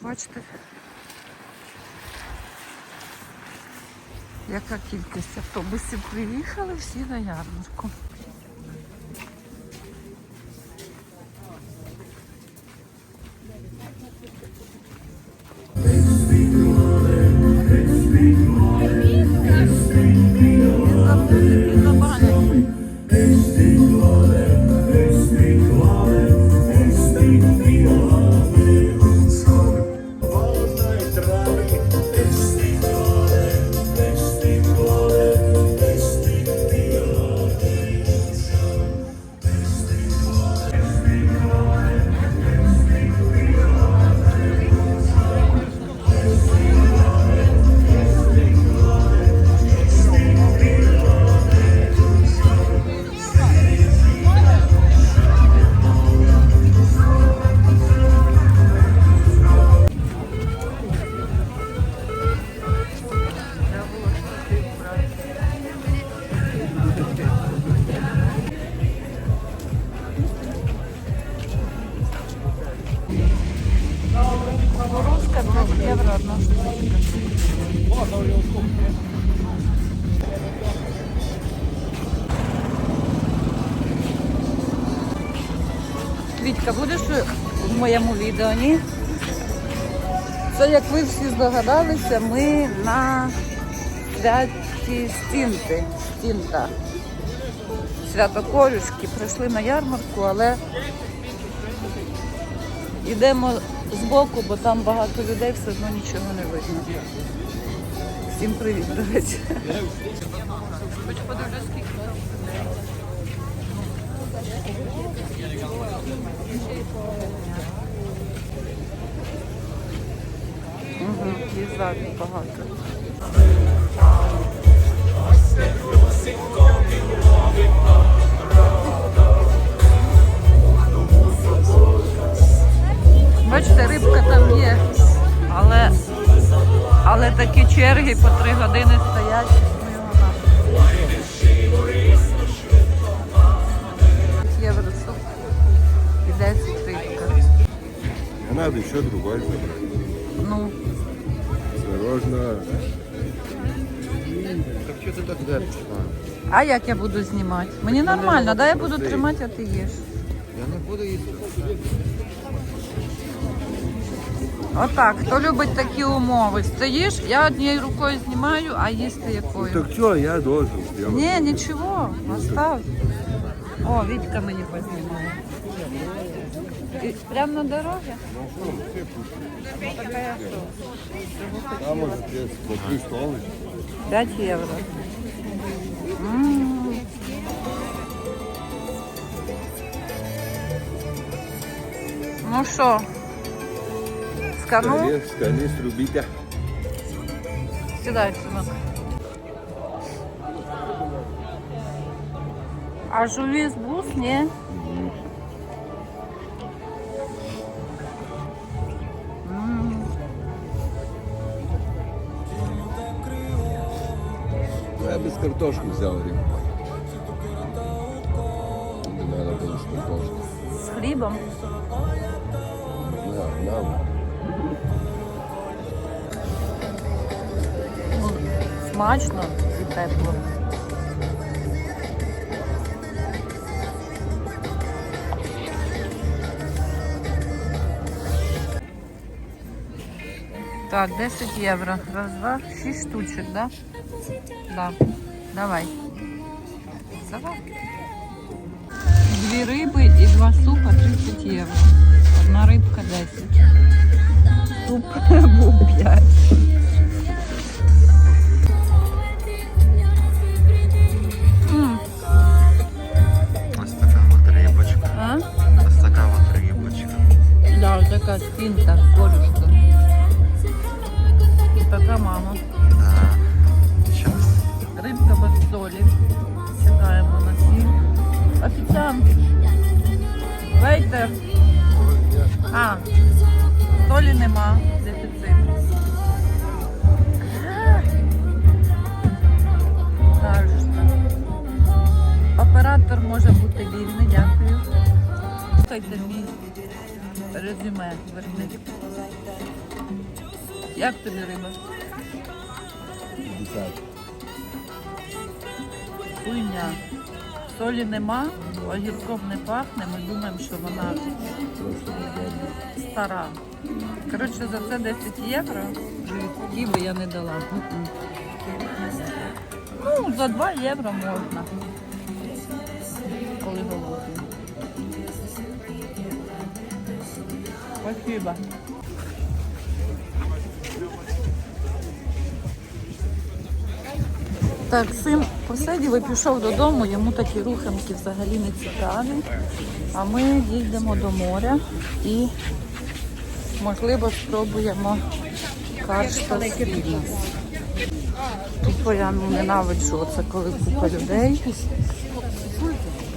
Бачите? Яка кількість автобусів приїхали всі на ярмарку. Вітька, будеш в моєму відео, ні? Це, як ви всі здогадалися, ми на святі стінти. Стінта. Свято Корюшки. Прийшли на ярмарку, але йдемо збоку, бо там багато людей, все одно нічого не видно. Всім привіт, до речі. Хоч подивлюсь, скільки. Угу, і ззаду багато. Бачите, рибка там є, але, але такі черги по три години стоять. Євро суп і 10 рибка. А надо еще другой забрать. Ну, Осторожно. Так что ты так дальше? а як я буду знімати? Мені нормально, да, я буду тримати, а ти їш. Я не буду їсти. Отак, хто любить такі умови, стоїш, я однією рукою знімаю, а їсти якою. Так что, я должен. Я Ні, нічого, остав. О, Вітька мені познімала. І Прямо на дорозі? Така я що? А может, я смотрю, что 5 євро. М. Ну що? Сканув? Скорее, скорее срубите. Сідай, синок. А жувіз бус, ні? М. Я без картошки взял рыбу. Не надо было с картошкой. З хлібом. На, на. Ну, Смачно і тепло. Так, 10 євро. Раз, два, шість штучок, да? Да. Давай. Давай. Дві риби і два супа 30 євро. Одна рибка 10. Суп був 5. М, Ось така от рибочка. А? Ось така от рибочка. Да, вот такая спинка, корюшка. И така мама. Да. Щас. Рибка без солі. Сідаємо на сіль. Офіціант. Вейтер. А, солі нема. Дефіцит. Оператор може бути вільний, дякую. Слухайте мій резюме верни. Як тобі риба? Хуйня. Солі нема, огірком не пахне, ми думаємо, що вона стара. Коротше, за це 10 євро житті би я не дала. Ну, за 2 євро можна. Коли голодний. Спасибо. Так, син посидів і пішов додому, йому такі руханки взагалі не цікаві. А ми їдемо до моря і, можливо, спробуємо каршта спільно. Тупо я ненавиджу це, коли купа людей.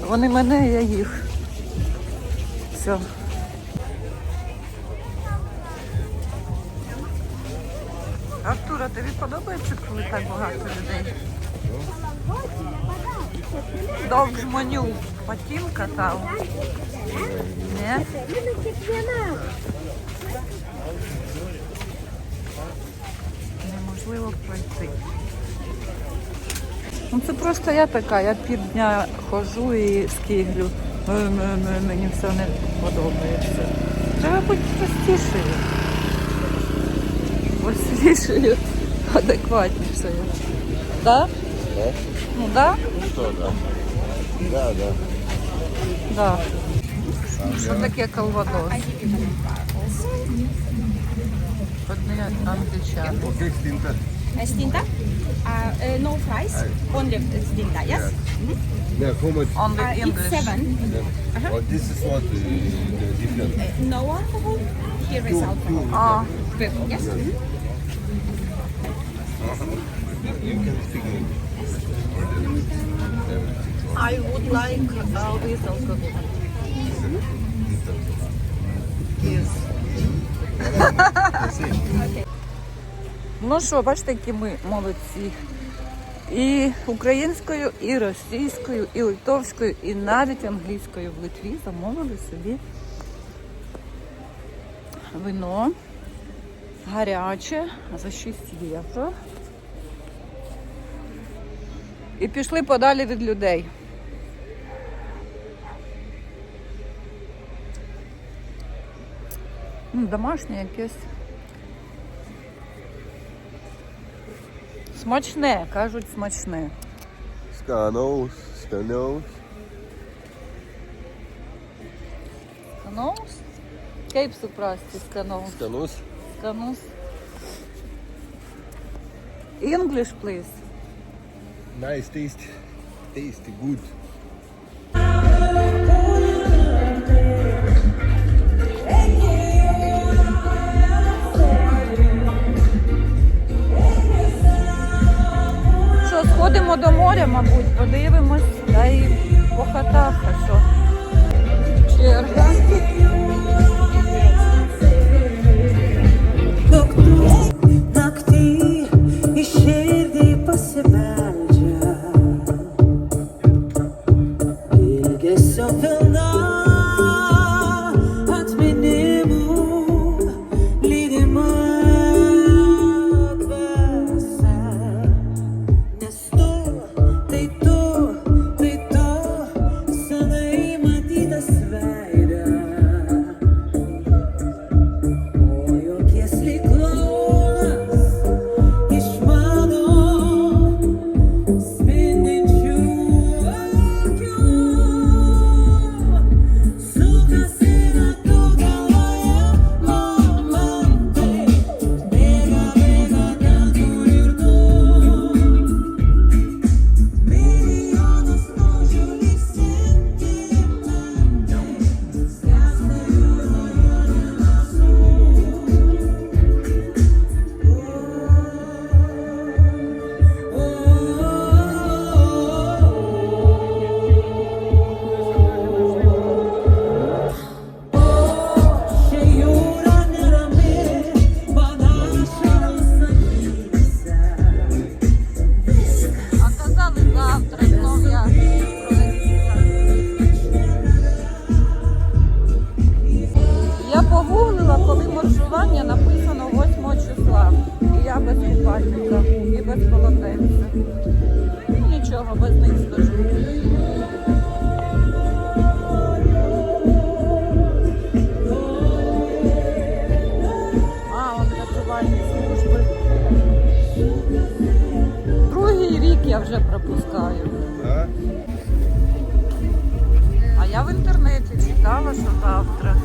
Вони мене, я їх. Все. Артура, тобі подобається, коли так багато людей? Довг жманю потінка там. Ні? Неможливо пройти. Ну це просто я така, я півдня ходжу і скиглю. Е, Мені все не подобається. Треба бути простішою. Веселішою, адекватнішою. Так? Да? Ну так? Ну что, да. Да, да. Да. Що таке калвадос? Одне англічани. Окей, стинта. Uh, Stinta? Uh, uh, no fries, only uh, Stinta, yes? Yeah, how much? Only Uh, it's English. seven. Yeah. Oh, this is what uh, the different. Uh, no alcohol, here is Two, alcohol. two. А, Yes? Mhm. You can speak English. I would like uh, with alcohol. Yes. Ну що, бачите, які ми молодці. І українською, і російською, і литовською, і навіть англійською в Литві замовили собі вино гаряче за 6 євро. І пішли подалі від людей. М, Домашнє якесь. Смачне, кажуть, смачне. Skanos, skanos. Сканоус? Кейп супрасті, сканоус. Skanos. Сканоус. English, please. Nice, tasty. Tasty, good. Що, сходимо до моря, мабуть, подивимось, та й по хатах, а що. Черга. Nakti işirdi Нічого, без них скажу. А, он рятувальні служби. Другий рік я вже пропускаю. А? А я в інтернеті читала, що завтра.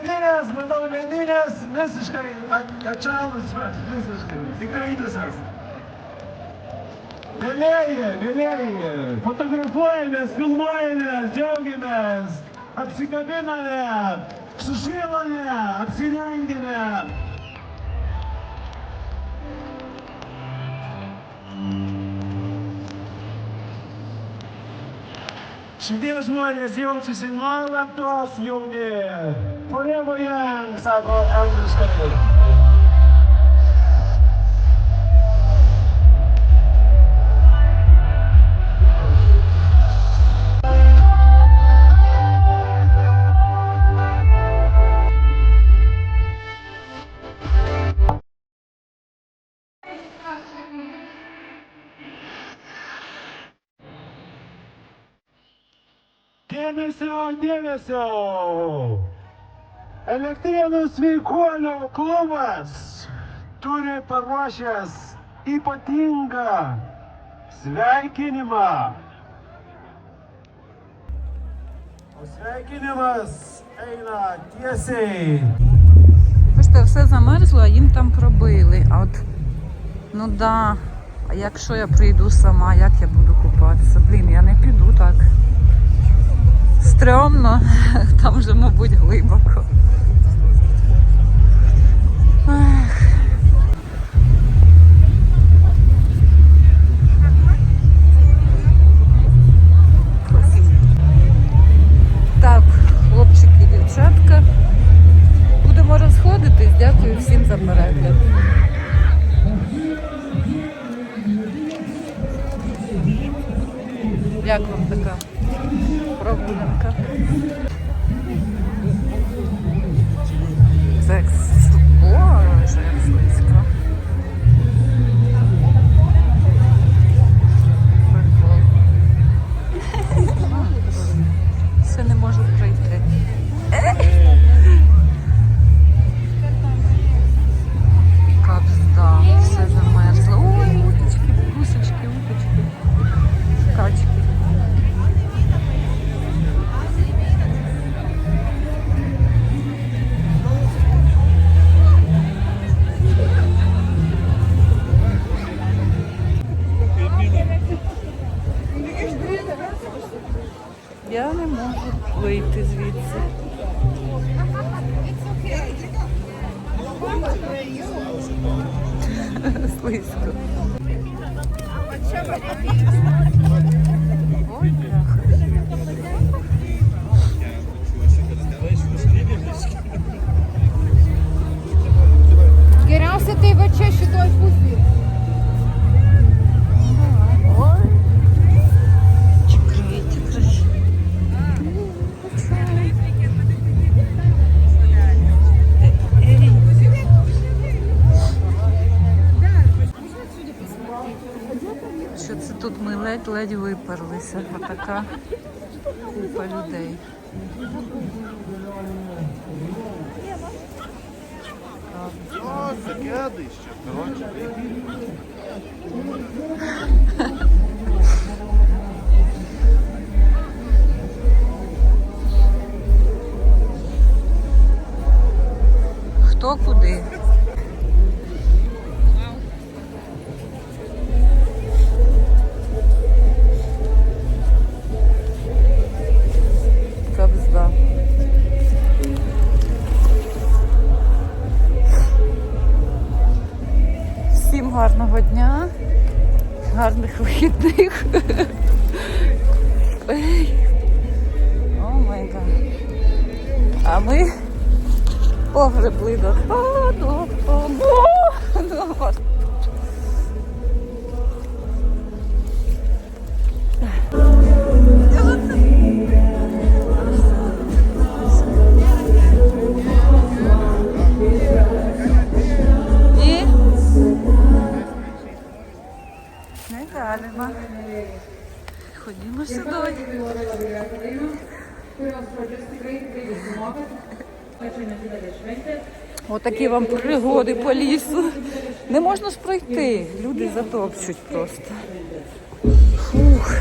pagrindinės, manau, leninės visiškai atšalus, visiškai, tikrai visas. Mėlėjai, mėlėjai, fotografuojamės, filmuojamės, džiaugiamės, apsikabiname, sušilame, apsirengime. Šitie žmonės jaučiasi nuolatos jauni. Forever young, sako angliškai. Dėmesio, dėmesio! Elektrėnų sveikuolių klubas turi paruošęs ypatingą sveikinimą. O sveikinimas eina tiesiai Бачите, все замерзло, а їм там пробили. А от, ну да. А якщо я прийду сама, як я буду купатися? Блін, я не піду так. Стрьомно, там вже, мабуть, глибоко. Так, хлопчики, дівчатка. Будемо розходитись. Дякую всім за перегляд. Як вам така ми ледь-ледь випарлися. Отака купа людей. Хто куди? Гарних вихідних. О май гад. А ми погребли додому. Не далі. Ходімо сюди. Отакі вам пригоди по лісу. Не можна ж пройти. Люди затопчуть просто. Фух.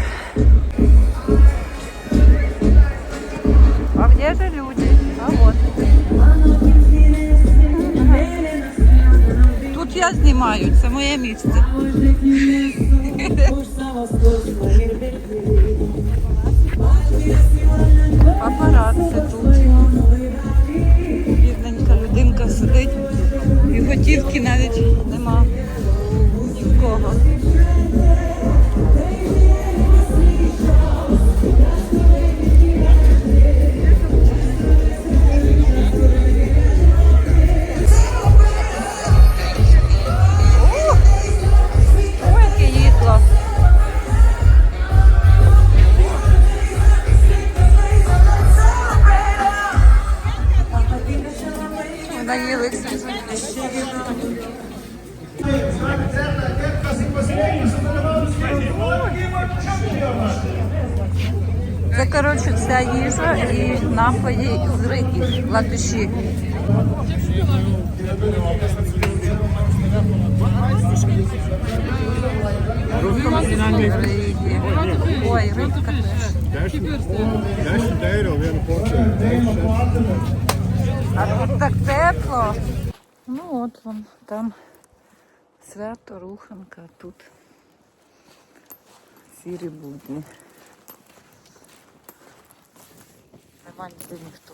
А где же люди? А вот. Я знімаю, це моє місце. Апарат це тут. Бідненька людинка сидить. І готівки навіть нема ні в кого. Вся їжа і напої з латиші. Риді. Ой, рибка теж. 10 euro weer een potje. А тут так тепло. Ну от вон там свято руханка, тут сірі будні. нема ніде ніхто.